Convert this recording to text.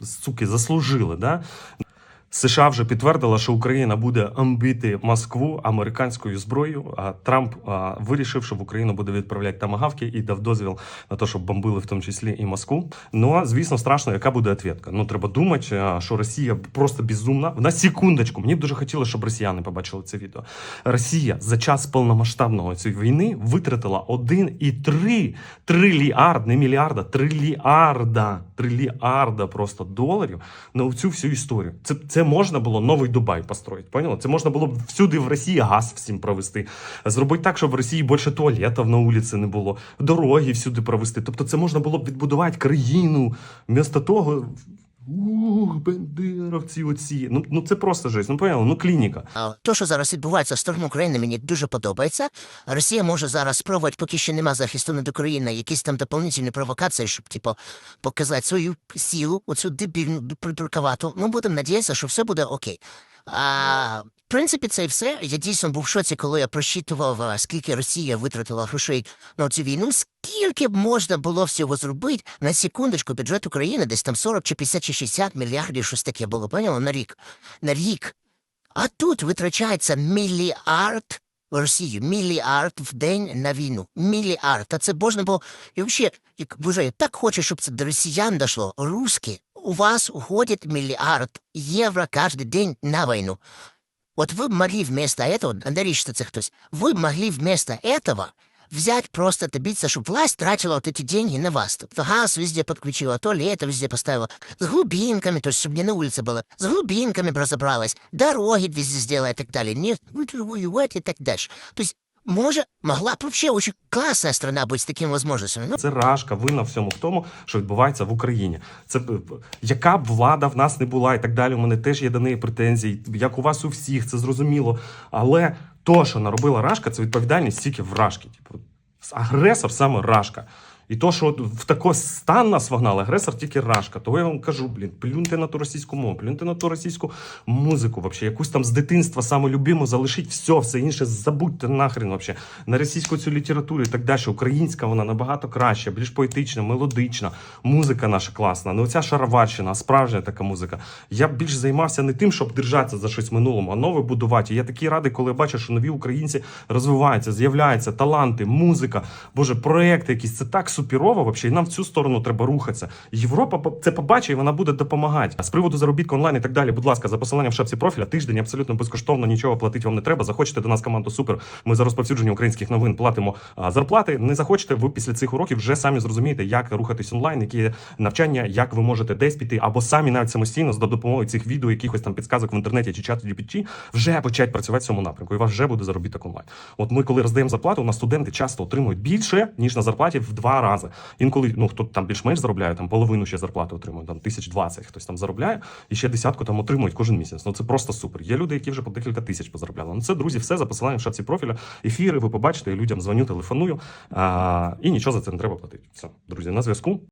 суки, заслужили. Да? США вже підтвердила, що Україна буде амбити Москву американською зброєю. А Трамп а, вирішив, що в Україну буде відправляти тамагавки і дав дозвіл на те, щоб бомбили в тому числі і Москву. Ну звісно, страшно, яка буде відповідка. Ну треба думати, що Росія просто безумна. На секундочку, мені б дуже хотілося, щоб росіяни побачили це відео. Росія за час повномасштабного цієї війни витратила 1,3 трильярд, не мільярда, трильярда, трильярда просто доларів на цю всю історію. Це, це можна було новий Дубай построїти. Поняло? Це можна було б всюди в Росії газ всім провести. Зробити так, щоб в Росії більше туалетів на вулиці не було, дороги всюди провести. Тобто, це можна було б відбудувати країну. Вмісто того. Ух, бендеровці оці. Ну, ну це просто жесть. Ну поняли? Ну клініка. А то, що зараз відбувається в сторону України, мені дуже подобається. Росія може зараз спробувати, поки ще нема захисту над Україною, якісь там доповнительні провокації, щоб типу, показати свою силу, оцю дебільну придуркавату. Ну, будемо надіятися, що все буде окей. А, принципі, це все. Я дійсно був в шоці, коли я просчитував, скільки Росія витратила грошей на цю війну, скільки б можна було всього зробити на секундочку бюджет України, десь там 40 чи 50 чи 60 мільярдів, щось таке було, поняла, на рік. На рік. А тут витрачається мільярд в Росію, мільярд в день на війну. Мільярд. А це можна було. І взагалі, як я так хочу, щоб це до росіян дошло. Русські, у вас уходить мільярд євро кожен день на війну. Вот вы могли вместо этого, Андрей, что это хтось, вы могли вместо этого взять просто добиться, чтобы власть тратила вот эти деньги на вас. Тобто газ везде подключила, туалеты везде поставила, с глубинками, то есть чтобы не на улице было, с глубинками б разобралась, дороги везде сделала и так далее. Нет, вы воевать и так дальше. То есть, может, могла б взагалі дуже класна страна бути з такими возможностями. Ну, Це рашка винна всьому в тому, що відбувається в Україні. Це яка б влада в нас не була, і так далі. У мене теж є до неї претензії, як у вас у всіх, це зрозуміло. Але то, що наробила рашка, це відповідальність тільки в рашки. Типу, агресор саме рашка. І то, що в такий стан нас вогнали, агресор тільки рашка. Того я вам кажу, блін, плюньте на ту російську мову, плюньте на ту російську музику, вообще, якусь там з дитинства саме любиму залишіть все, все інше забудьте нахрен вообще. На російську цю літературу і так далі. Українська вона набагато краща, більш поетична, мелодична, музика наша класна. Не оця шароварщина, а справжня така музика. Я більш займався не тим, щоб держатися за щось минулому, а нове будувати. Я такий радий, коли бачу, що нові українці розвиваються, з'являються таланти, музика, боже, проекти якісь. Це так супірово, вообще, і нам в цю сторону треба рухатися. Європа це побачить, і вона буде допомагати. А з приводу заробітку онлайн і так далі, будь ласка, за посиланням в шапці профіля, тиждень абсолютно безкоштовно, нічого платити вам не треба. Захочете до нас команду супер. Ми за розповсюдження українських новин платимо зарплати. Не захочете, ви після цих уроків вже самі зрозумієте, як рухатись онлайн, які навчання, як ви можете десь піти, або самі навіть самостійно за допомогою цих відео, якихось там підсказок в інтернеті чи чату GPT, вже почати працювати в цьому напрямку. І у вас вже буде заробіток онлайн. От ми, коли роздаємо зарплату, у нас студенти часто отримують більше ніж на зарплаті в два рази. Інколи ну хто там більш-менш заробляє, там половину ще зарплати отримує, там тисяч двадцять хтось там заробляє, і ще десятку там отримують кожен місяць. Ну це просто супер. Є люди, які вже по декілька тисяч позаробляли. Ну це друзі, все за посиланням в шапці профіля. Ефіри ви побачите, я людям дзвоню, телефоную, а, і нічого за це не треба платити. Все, друзі, на зв'язку.